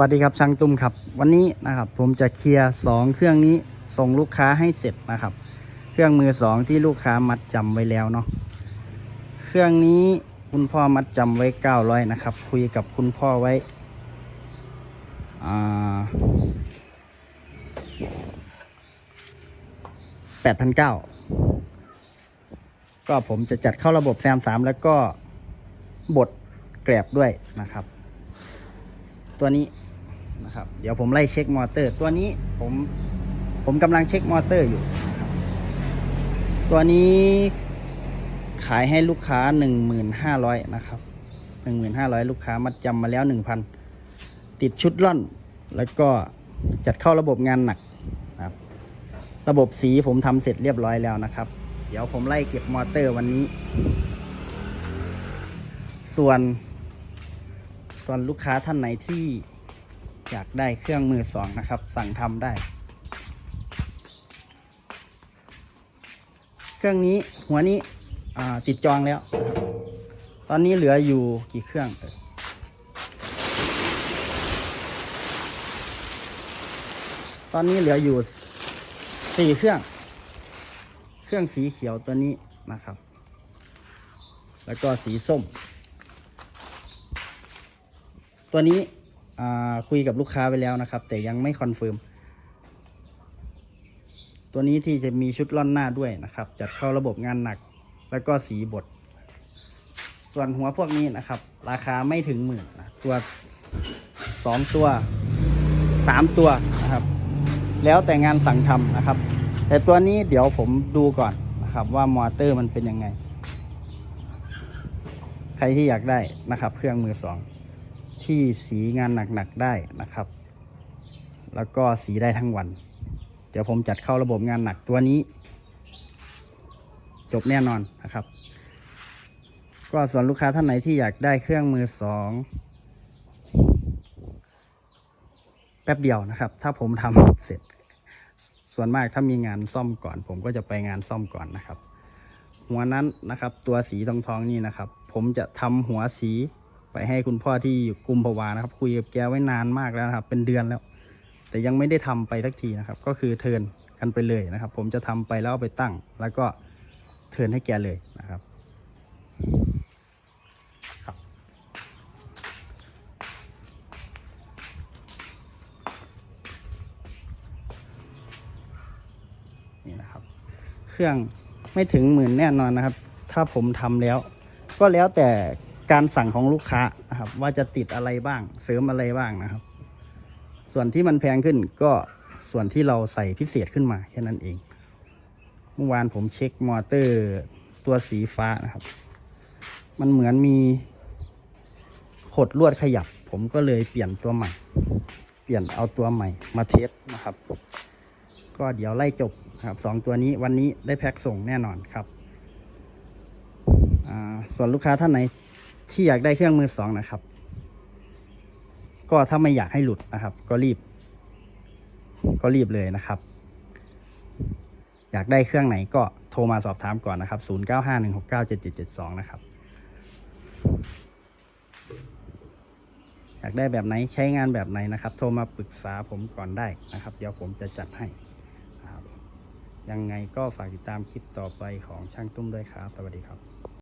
วัสดีครับช่างตุ้มครับ วันนี้นะครับผมจะเคลียร์สองเครื่องนี้ส่งลูกค้าให้เสร็จนะครับ เครื่องมือสองที่ลูกค้ามัดจำไว้แล้วเนาะเครื่องนี้คุณพ่อมัดจำไว้เก้าร้อยนะครับ คุยกับคุณพ่อไว้แปดพันเก้าก็ผมจะจัดเข้าระบบแซมสามแล้วก็บดแกรบด้วยนะครับ ตัวนี้นะครับเดี๋ยวผมไล่เช็คมอเตอร์ ตัวนี้ผมผมกำลังเช็คมอเตอร์อยู่ ตัวนี้ขายให้ลูกค้าหนึ่งหมื่นห้าร้อยนะครับหนึ่งหมื่นห้าร้อยลูกค้ามัดจำมาแล้วหนึ่งพันติดชุดล่อน แล้วก็จัดเข้าระบบงานหนักนะครับ ระบบสีผมทำเสร็จเรียบร้อยแล้วนะครับ เดี๋ยวผมไล่เก็บมอเตอร์วันนี้ ส่วน ส่วนลูกค้าท่านไหนที่อยากได้เครื่องมือสองนะครับ สั่งทำได้ เครื่องนี้หัวนี้ติดจองแล้ว ตอนนี้เหลืออยู่กี่เครื่องตอนนี้เหลืออยู่สี่เครื่อง เครื่องสีเขียวตัวนี้นะครับ แล้วก็สีส้ม ตัวนี้คุยกับลูกค้าไปแล้วนะครับ แต่ยังไม่คอนเฟิร์มตัวนี้ที่จะมีชุดล่อนหน้าด้วยนะครับ จัดเข้าระบบงานหนัก แล้วก็สีบด ส่วนหัวพวกนี้นะครับ ราคาไม่ถึงหมื่นนะตัวสองตัวสามตัวนะครับ แล้วแต่งานสั่งทำนะครับ แต่ตัวนี้เดี๋ยวผมดูก่อนนะครับว่ามอเตอร์มันเป็นยังไง ใครที่อยากได้นะครับ เครื่องมือสอง ที่สีงานหนักๆได้นะครับ แล้วก็สีได้ทั้งวัน เดี๋ยวผมจัดเข้าระบบงานหนักตัวนี้ จบแน่นอนนะครับ ก็ส่วนลูกค้าท่านไหนที่อยากได้เครื่องมือสองแป๊บเดียวนะครับ ถ้าผมทำเสร็จ ส่วนมากถ้ามีงานซ่อมก่อน ผมก็จะไปงานซ่อมก่อนนะครับ หัวนั้นนะครับ ตัวสีทองทองๆนี่นะครับ ผมจะทำหัวสี ไปให้คุณพ่อที่อยู่กุมภาวานะครับ คุยกับแกไว้นานมากแล้วนะครับ เป็นเดือนแล้ว แต่ยังไม่ได้ทำไปสักทีนะครับ ก็คือเทิร์นกันไปเลยนะครับ ผมจะทำไปแล้วไปตั้ง แล้วก็เทิร์นให้แกเลยนะครับครับนี่นะครับ เครื่องไม่ถึงหมื่นแน่นอนนะครับ ถ้าผมทำแล้ว ก็แล้วแต่ การสั่งของลูกค้านะครับ ว่าจะติดอะไรบ้าง เสริมอะไรบ้างนะครับ ส่วนที่มันแพงขึ้นก็ส่วนที่เราใส่พิเศษขึ้นมาแค่นั้นเอง เมื่อวานผมเช็คมอเตอร์ตัวสีฟ้านะครับ มันเหมือนมีหดลวดขยับ ผมก็เลยเปลี่ยนตัวใหม่ เปลี่ยนเอาตัวใหม่มาเทสนะครับ ก็เดี๋ยวไล่จบนะครับสองตัวนี้วันนี้ได้แพ็คส่งแน่นอนครับ ส่วนลูกค้าท่านไหน ที่อยากได้เครื่องมือสองนะครับ ก็ถ้าไม่อยากให้หลุดนะครับ ก็รีบ ก็รีบเลยนะครับ อยากได้เครื่องไหนก็โทรมาสอบถามก่อนนะครับ 0951697772 นะครับ อยากได้แบบไหนใช้งานแบบไหนนะครับ โทรมาปรึกษาผมก่อนได้นะครับ เดี๋ยวผมจะจัดให้ยังไงก็ฝากติดตามคลิปต่อไปของช่างตุ้มด้วยครับ สวัสดีครับ